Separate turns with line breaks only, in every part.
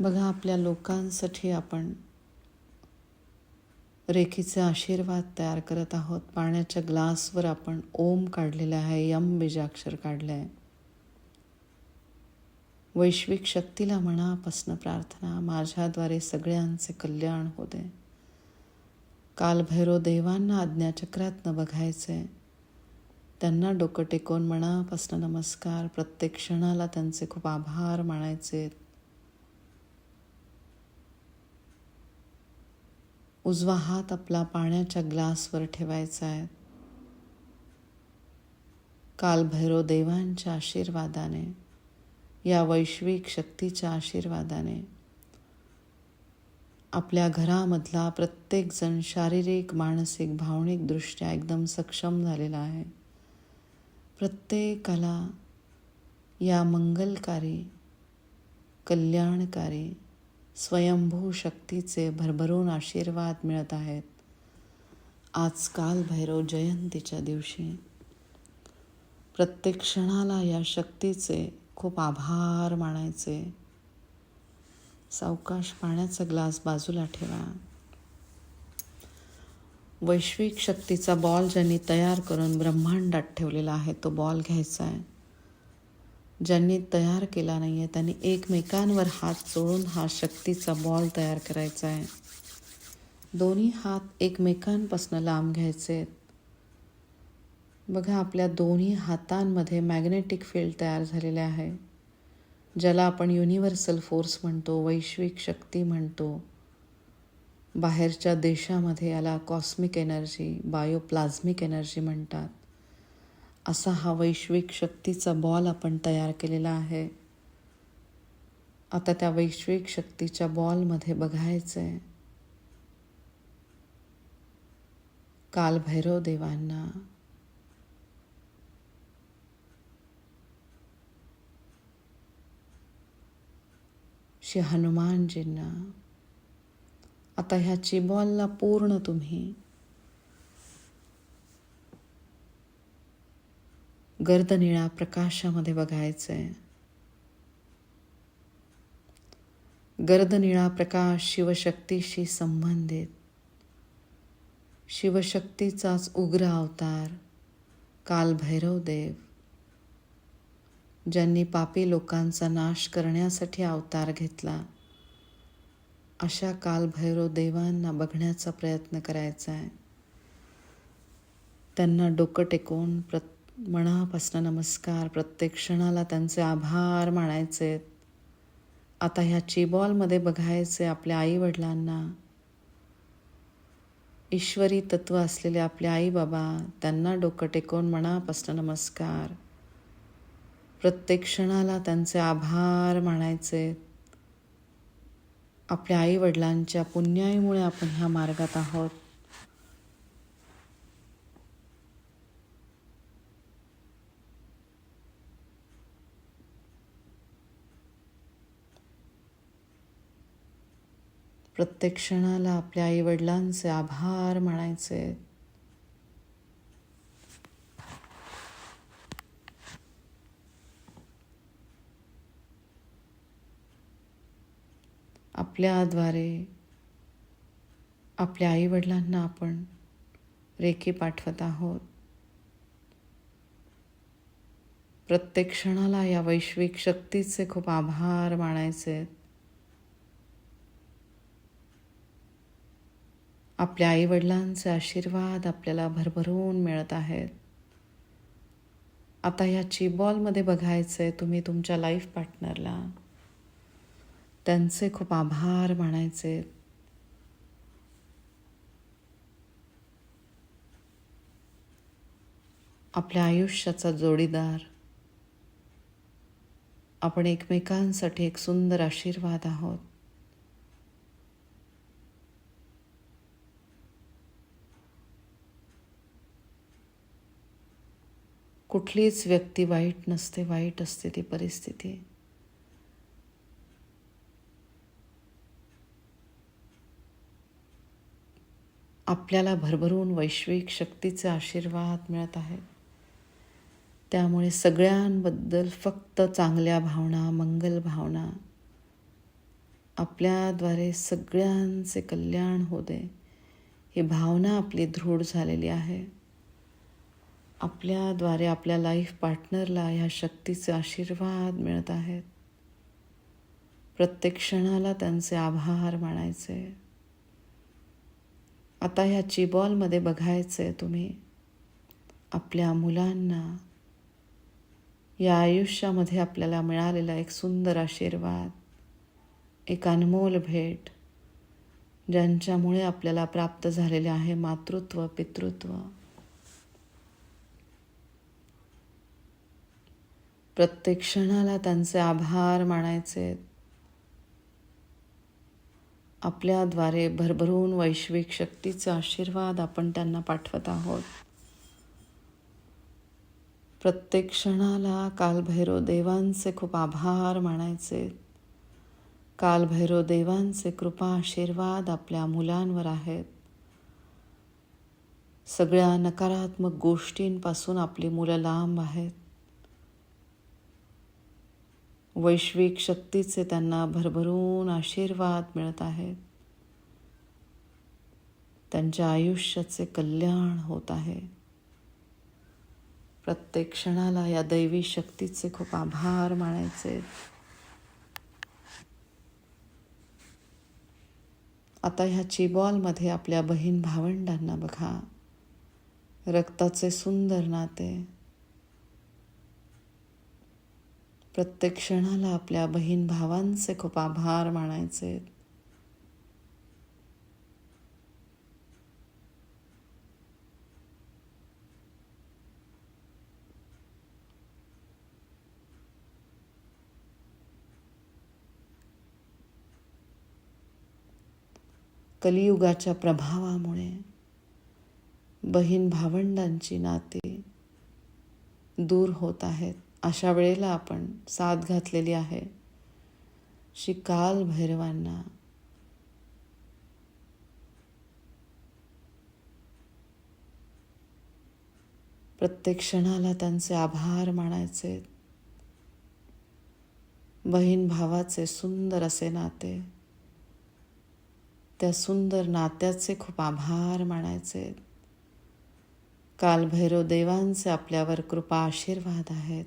बघा आपल्या लोकांसाठी आपण रेखीचे आशीर्वाद तयार करत आहोत. पाण्याच्या ग्लासवर आपण ओम काढलेला आहे यम बीजाक्षर काढलं आहे वैश्विक शक्तीला मनापासनं प्रार्थना माझ्याद्वारे सगळ्यांचे कल्याण होते. कालभैरव देवांना आज्ञाचक्रातनं बघायचं. आहे त्यांना डोकं टेकवून मनापासनं नमस्कार प्रत्येक क्षणाला त्यांचे खूप आभार मानायचे. उजवा हात आपला पाण्याच्या ग्लासवर ठेवायचा आहे. कालभैरव देवांच्या आशीर्वादाने या वैश्विक शक्तीच्या आशीर्वादाने आपल्या घरामधला प्रत्येकजण शारीरिक मानसिक भावनिकदृष्ट्या एकदम सक्षम झालेला आहे. प्रत्येकाला या मंगलकारी कल्याणकारी स्वयंभू शक्तीचे भरभरून आशीर्वाद मिळत आहेत. आजकाल भैरव जयंतीच्या दिवशी प्रत्येक क्षणाला या शक्तीचे खूप आभार मानायचे. सावकाश पाण्याचा ग्लास बाजूला ठेवा. वैश्विक शक्तीचा बॉल ज्यांनी तयार करून ब्रह्मांडात ठेवलेला आहे तो बॉल घ्यायचा आहे. ज्यांनी तयार केला नाही आहे त्यांनी एकमेकांवर हात चोळून हा शक्तीचा बॉल तयार करायचा आहे. दोन्ही हात एकमेकांपासून लांब घ्यायचे बघा आपल्या दोन्ही हातांमध्ये मॅग्नेटिक फील्ड तयार झालेले आहे ज्याला आपण युनिव्हर्सल फोर्स म्हणतो वैश्विक शक्ती म्हणतो. बाहेरच्या देशामध्ये याला कॉस्मिक एनर्जी बायोप्लाझ्मिक एनर्जी म्हणतात. असा हा वैश्विक शक्तीचा बॉल आपण तयार केलेला आहे. आता त्या वैश्विक शक्तीच्या बॉलमध्ये बघायचं आहे काल भैरव देवांना. श्री हनुमानजींना. आता ह्या चिबॉलला पूर्ण तुम्ही गर्दनिळा प्रकाशामध्ये बघायचं आहे गर्दनिळा प्रकाश शिवशक्तीशी संबंधित. शिवशक्तीचाच उग्र अवतार काल भैरव देव. ज्यांनी पापी लोकांचा नाश करण्यासाठी अवतार घेतला अशा काल भैरव देवांना बघण्याचा प्रयत्न करायचा आहे त्यांना डोकं टेकवून प्रत्येक मनापासून नमस्कार. प्रत्येक क्षणाला त्यांचे आभार मानायचे. आता ह्या चिबॉलमध्ये बघायचे आपल्या आईवडिलांना. ईश्वरी तत्व असलेले आपले आई बाबा त्यांना डोकं टेकवून मनापासून नमस्कार. प्रत्येक क्षणाला त्यांचे आभार मानायचे. आपल्या आई वडिलांच्या पुण्याईमुळे आपण ह्या मार्गात आहोत. प्रत्येक क्षणाला आपल्या आईवडिलांचे आभार म्हणायचे आपल्याद्वारे आपल्या आईवडिलांना आपण रेखी पाठवत आहोत. प्रत्येक क्षणाला या वैश्विक शक्तीचे खूप आभार मानायचे. आहेत आपल्या आईवडिलांचे आशीर्वाद आपल्याला भरभरून मिळत आहेत. आता ह्या चिबॉलमध्ये बघायचं आहे तुम्ही तुमच्या लाईफ पार्टनरला. त्यांचे खूप आभार मानायचे. आपल्या आयुष्याचा जोडीदार. आपण एकमेकांसाठी एक सुंदर आशीर्वाद आहोत. कुठलीच व्यक्ती वाईट नसते वाईट असते ती परिस्थिती. आपल्याला भरभरून वैश्विक शक्तीचे आशीर्वाद मिळत आहेत. त्यामुळे सगळ्यांबद्दल फक्त चांगल्या भावना मंगल भावना आपल्याद्वारे सगळ्यांचे कल्याण होऊ दे ही भावना आपली दृढ झालेली आहे. आपल्याद्वारे आपल्या लाईफ पार्टनरला ह्या शक्तीचे आशीर्वाद मिळत आहेत. प्रत्येक क्षणाला त्यांचे आभार मानायचे. आता ह्या चिबॉलमध्ये बघायचे तुम्ही. आपल्या मुलांना. या आयुष्यामध्ये आपल्याला मिळालेला एक सुंदर आशीर्वाद एक अनमोल भेट ज्यांच्यामुळे आपल्याला प्राप्त झालेले आहे मातृत्व पितृत्व. प्रत्येक क्षणाला त्यांचे आभार मानायचे. आपल्याद्वारे भरभरून वैश्विक शक्तीचा आशीर्वाद आपण त्यांना पाठवत आहोत. प्रत्येक क्षणाला कालभैरव देवांचे खूप आभार मानायचे. कालभैरव देवांचे कृपा आशीर्वाद आपल्या मुलांवर आहेत. सगळ्या नकारात्मक गोष्टींपासून आपली मुलं लांब आहेत. वैश्विक शक्तीचे त्यांना भरभरून आशीर्वाद मिळत आहेत त्यांच्या आयुष्याचे कल्याण होत आहे. प्रत्येक क्षणाला या दैवी शक्तीचे खूप आभार मानायचे. आता ह्या चिबॉलमध्ये आपल्या बहीण भावंडांना बघा. रक्ताचे सुंदर नाते. प्रत्येक क्षणाला आपल्या बहीण भावांचे खूप आभार मानायचे. कलियुगाच्या प्रभावामुळे बहीण भावंडांची नाती दूर होत आहेत. अशा वेळेला आपण साथ घातलेली आहे. श्री काल भैरवांना. प्रत्येक क्षणाला त्यांचे आभार मानायचे. बहीण भावाचे सुंदर असे नाते. त्या सुंदर नात्याचे खूप आभार मानायचे. काल भैरव देवांचे आपल्यावर कृपा आशीर्वाद आहेत.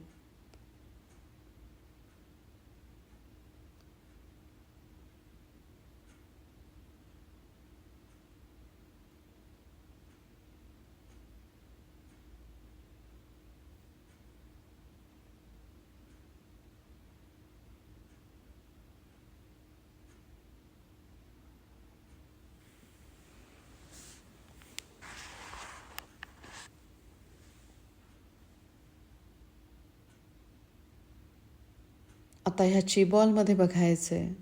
आता ह्या चिबॉलमध्ये बघायचं आहे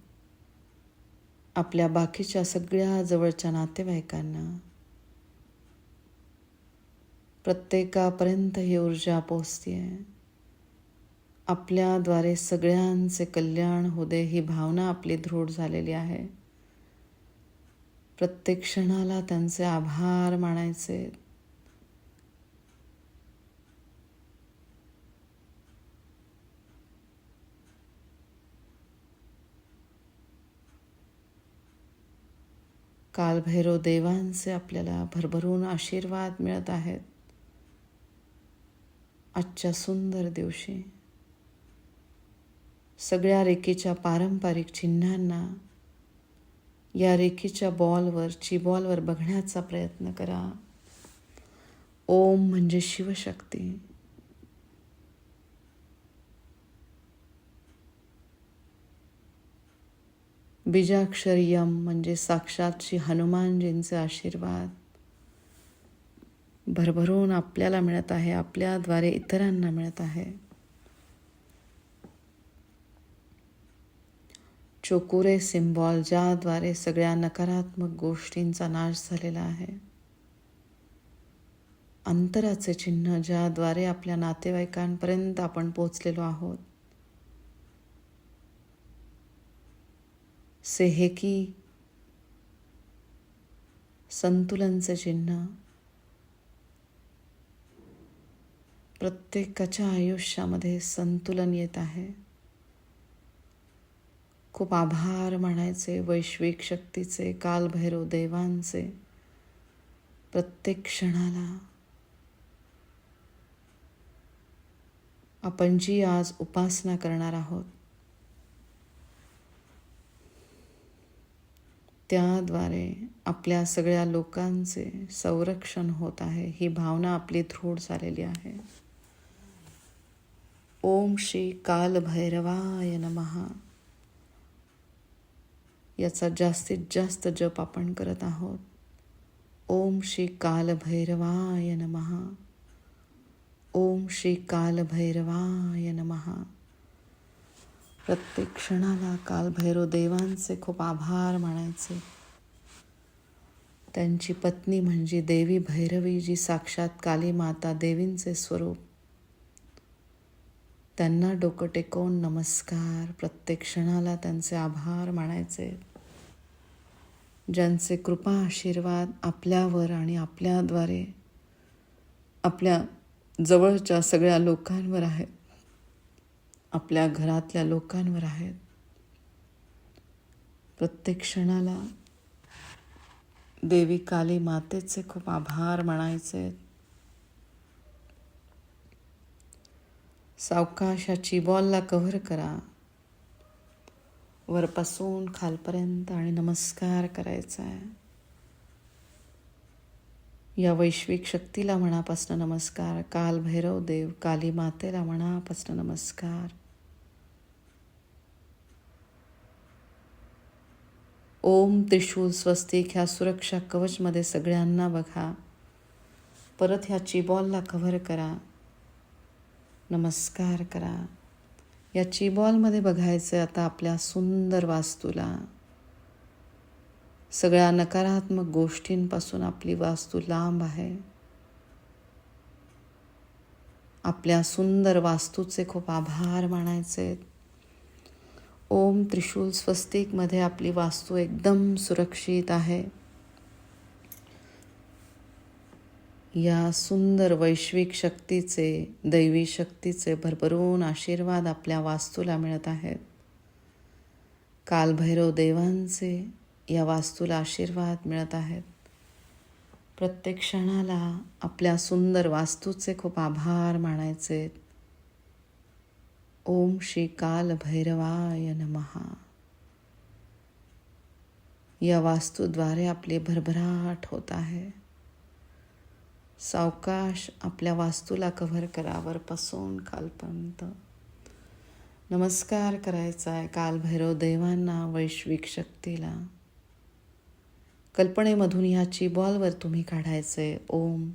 आपल्या बाकीच्या सगळ्या जवळच्या नातेवाईकांना. प्रत्येकापर्यंत ही ऊर्जा पोचते आहे आपल्याद्वारे सगळ्यांचे कल्याण होऊ दे ही भावना आपली दृढ झालेली आहे. प्रत्येक क्षणाला त्यांचे आभार मानायचे. कालभैरव देवांचे आपल्याला भरभरून आशीर्वाद मिळत आहेत. आजच्या सुंदर दिवशी सगळ्या रेखेच्या पारंपरिक चिन्हांना या रेखेच्या बॉलवर चिबॉलवर बघण्याचा प्रयत्न करा. ओम म्हणजे शिवशक्ती. बीजाक्षर यम म्हणजे साक्षात श्री हनुमानजींचे आशीर्वाद. भरभरून आपल्याला मिळत आहे आपल्याद्वारे इतरांना मिळत आहे. चोकुरे सिम्बॉल ज्याद्वारे सगळ्या नकारात्मक गोष्टींचा नाश झालेला आहे. अंतराचे चिन्ह ज्याद्वारे आपल्या नातेवाईकांपर्यंत आपण पोचलेलो आहोत. सेहेकी संतुलनचं चिन्ह प्रत्येकाच्या आयुष्यामध्ये संतुलन येत आहे. खूप आभार म्हणायचे वैश्विक शक्तीचे कालभैरव देवांचे प्रत्येक क्षणाला. आपण जी आज उपासना करणार आहोत त्याद्वारे आपल्या सगळ्या लोकांचे संरक्षण होत आहे. ही भावना आपली दृढ झालेली आहे. ओम श्री कालभैरवाय नमहा याचा जास्तीत जास्त जप आपण करत आहोत. ओम श्री कालभैरवाय नमहा ओम श्री कालभैरवाय नमहा प्रत्येक क्षणाला कालभैरव देवांचे खूप आभार मानायचे. त्यांची पत्नी म्हणजे देवी भैरवी जी साक्षात काली माता देवींचे स्वरूप. त्यांना डोकं टेकवून नमस्कार प्रत्येक क्षणाला त्यांचे आभार मानायचे. ज्यांचे कृपा आशीर्वाद आपल्यावर आणि आपल्याद्वारे आपल्या जवळच्या सगळ्या लोकांवर आहेत. आपल्या घरातल्या लोकांवर आहेत. प्रत्येक क्षणाला देवी काली मातेचे खूप आभार मानायचे. सावकाशाची बॉलला कव्हर करा. वरपासून खालपर्यंत आणि नमस्कार करायचा आहे. या वैश्विक शक्तीला मनापासून नमस्कार. काल भैरव देव काली मातेला मनापासून नमस्कार. ओम त्रिशूल स्वस्तिक ह्या सुरक्षा कवचमध्ये सगळ्यांना बघा. परत ह्या चिबॉलला कव्हर करा. नमस्कार करा. या चिबॉलमध्ये बघायचं आता आपल्या सुंदर वास्तूला. सगळ्या नकारात्मक गोष्टींपासून आपली वास्तू लांब आहे. आपल्या सुंदर वास्तूचे खूप आभार मानायचे आहेत. ओम त्रिशूल स्वस्तिकमध्ये आपली वास्तू एकदम सुरक्षित आहे. या सुंदर वैश्विक शक्तीचे दैवी शक्तीचे भरभरून आशीर्वाद आपल्या वास्तूला मिळत आहेत. कालभैरव देवांचे या वास्तूला आशीर्वाद मिळत आहेत. प्रत्येक क्षणाला आपल्या सुंदर वास्तूचे खूप आभार मानायचे ओम श्री काल भैरवाय नमहा या वास्तूद्वारे आपली भरभराट होत आहे. सावकाश आपल्या वास्तूला कव्हर करावर करावरपासून कालपर्यंत. नमस्कार करायचा आहे कालभैरव देवांना वैश्विक शक्तीला. कल्पनेमधून ह्याची बॉलवर तुम्ही काढायचे ओम.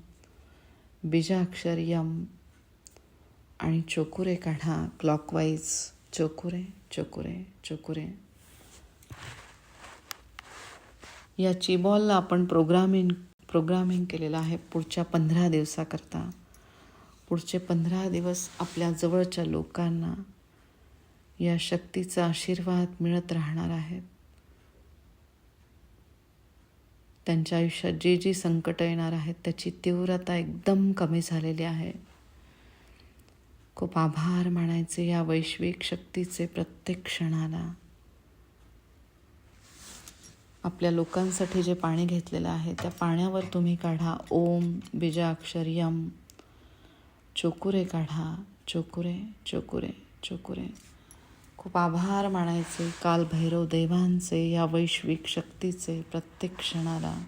बीजाक्षर यम. आणि चोकुरे काढा. क्लॉकवाईज चोकुरे चोकुरे चोकुरे. या चिबॉलला आपण प्रोग्रामिंग प्रोग्रामिंग केलेलं आहे पुढच्या पंधरा दिवसाकरता. पुढचे पंधरा दिवस आपल्या जवळच्या लोकांना या शक्तीचा आशीर्वाद मिळत राहणार आहेत त्यांच्या आयुष्यात जी जी संकटं येणार आहेत त्याची तीव्रता एकदम कमी झालेली आहे. खूप आभार मानायचे या वैश्विक शक्तीचे प्रत्येक क्षणाला. आपल्या लोकांसाठी जे पाणी घेतलेलं आहे त्या पाण्यावर तुम्ही काढा. ओम बीजाक्षर यम चोकुरे काढा. चोकुरे चोकुरे चोकुरे. खूप आभार मानायचे काल भैरव देवांचे या वैश्विक शक्तीचे प्रत्येक क्षणाला.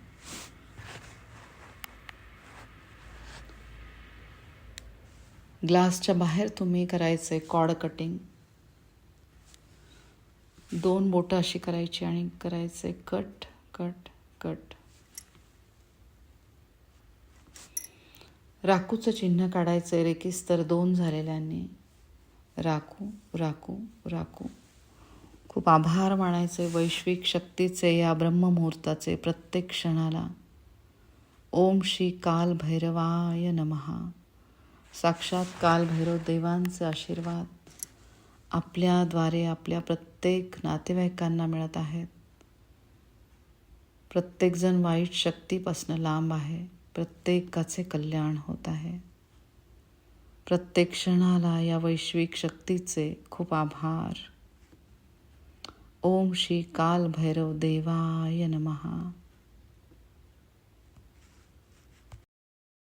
ग्लासच्या बाहेर तुम्ही करायचं आहे कॉड कटिंग. दोन बोटं अशी करायची आणि करायचे कट कट कट. राखूचं चिन्ह काढायचं रेकीस्तर दोन झालेल्यांनी. राखू राखू राखू. खूप आभार मानायचे वैश्विक शक्तीचे या ब्रह्ममुहूर्ताचे प्रत्येक क्षणाला. ओम श्री काल भैरवाय नमहा साक्षात काल भैरव देवांचे आशीर्वाद आपल्याद्वारे आपल्या प्रत्येक नातेवाईकांना मिळत आहेत. प्रत्येकजण वाईट शक्तीपासून लांब आहे. प्रत्येकाचे कल्याण होत आहे. प्रत्येक क्षणाला या वैश्विक शक्तीचे खूप आभार. ओम श्री काल भैरव देवाय नमहा